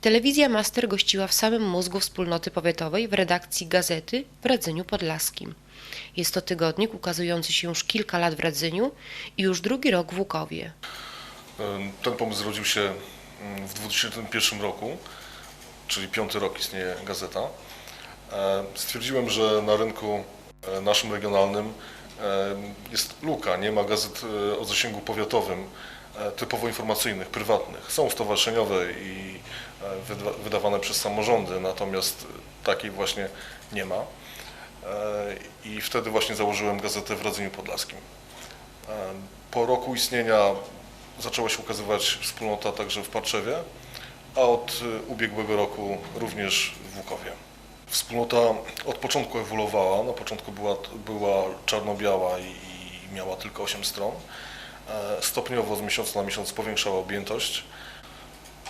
Telewizja Master gościła w samym mózgu wspólnoty powiatowej w redakcji gazety w Radzeniu Podlaskim. Jest to tygodnik ukazujący się już kilka lat w Radzeniu i już drugi rok w Łukowie. Ten pomysł zrodził się mm, w 2001 roku, czyli piąty rok istnieje gazeta. Stwierdziłem, że na rynku e, naszym regionalnym jest luka, nie ma gazet e, o zasięgu powiatowym, typowo informacyjnych, prywatnych. Są stowarzyszeniowe i e, wyda- wydawane przez samorządy, natomiast takiej właśnie nie ma. E, I wtedy właśnie założyłem gazetę w Radzeniu Podlaskim. E, Po roku istnienia zaczęła się ukazywać wspólnota także w Parczewie, a od ubiegłego roku również w Łukowie. Wspólnota od początku ewoluowała. Na początku była, była czarno-biała i, i miała tylko 8 stron. E, Stopniowo z miesiąca na miesiąc powiększała objętość.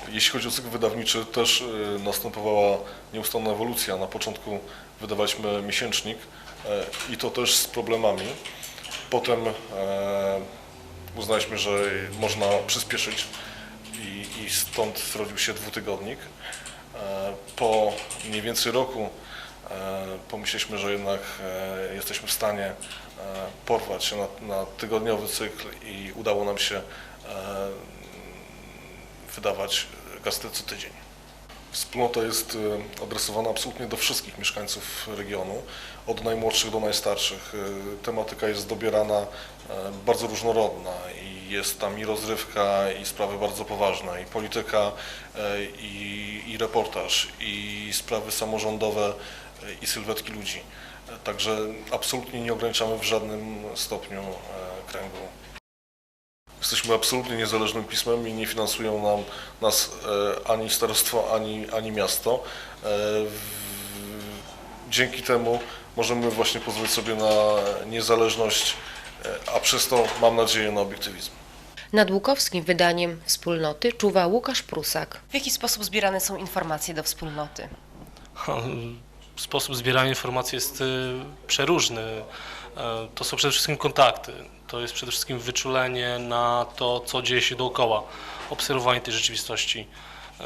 Jeśli chodzi o cykl wydawniczy, też y, następowała nieustanna ewolucja. Na początku wydawaliśmy miesięcznik e, i to też z problemami. Potem e, uznaliśmy, że można przyspieszyć i, stąd zrodził się dwutygodnik. E, po mniej więcej roku e, pomyśleliśmy, że jednak e, jesteśmy w stanie e, porwać się na, na tygodniowy cykl i udało nam się e, wydawać gazetę co tydzień. Wspólnota jest e, adresowana absolutnie do wszystkich mieszkańców regionu, od najmłodszych do najstarszych. E, Tematyka jest dobierana e, bardzo różnorodna i jest tam i rozrywka, i sprawy bardzo poważne, i polityka, e, i, i reportaż, i sprawy samorządowe, e, i sylwetki ludzi. Także absolutnie nie ograniczamy w żadnym stopniu e, kręgu. Jesteśmy absolutnie niezależnym pismem i nie finansują nam nas e, ani starostwo, ani, ani miasto. E, dzięki temu możemy właśnie pozwolić sobie na niezależność, a przez to mam nadzieję na obiektywizm. Nad łukowskim wydaniem wspólnoty czuwa Łukasz Prusak. W jaki sposób zbierane są informacje do wspólnoty? Sposób zbierania informacji jest y, przeróżny. E, To są przede wszystkim kontakty. To jest przede wszystkim wyczulenie na to, co dzieje się dookoła, obserwowanie tej rzeczywistości. E,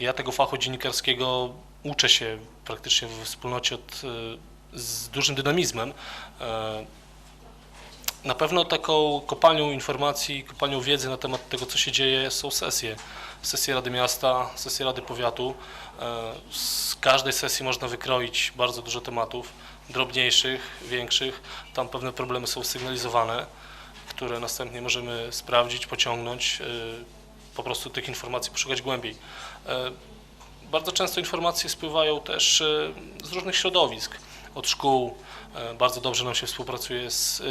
Ja tego fachu dziennikarskiego uczę się praktycznie w wspólnocie od, y, z dużym dynamizmem. Na pewno taką kopalnią informacji, kopalnią wiedzy na temat tego, co się dzieje, są sesje. Sesje Rady Miasta, sesje Rady Powiatu. E, Z każdej sesji można wykroić bardzo dużo tematów, drobniejszych, większych. Tam pewne problemy są sygnalizowane, które następnie możemy sprawdzić, pociągnąć, e, po prostu tych informacji poszukać głębiej. E, Bardzo często informacje spływają też z różnych środowisk, od szkół. Bardzo dobrze nam się współpracuje z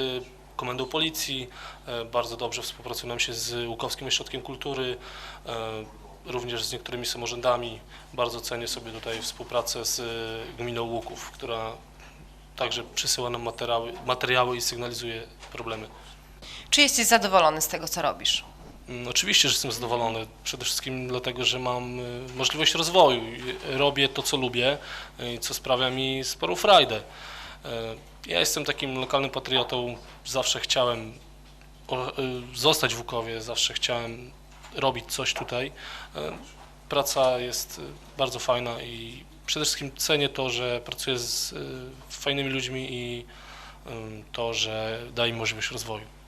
Komendą Policji, e, bardzo dobrze współpracuje nam się z Łukowskim Ośrodkiem Kultury, e, również z niektórymi samorządami. Bardzo cenię sobie tutaj współpracę z e, Gminą Łuków, która także przysyła nam materiały, materiały i sygnalizuje problemy. Czy jesteś zadowolony z tego, co robisz? Mm, Oczywiście, że jestem zadowolony. Przede wszystkim dlatego, że mam możliwość rozwoju. i Robię to, co lubię i co sprawia mi sporą frajdę. Ja jestem takim lokalnym patriotą. Zawsze chciałem y, zostać w Łukowie, zawsze chciałem robić coś tutaj. Y, Praca jest y, bardzo fajna i przede wszystkim cenię to, że pracuję z fajnymi ludźmi i to, że daje mi możliwość rozwoju.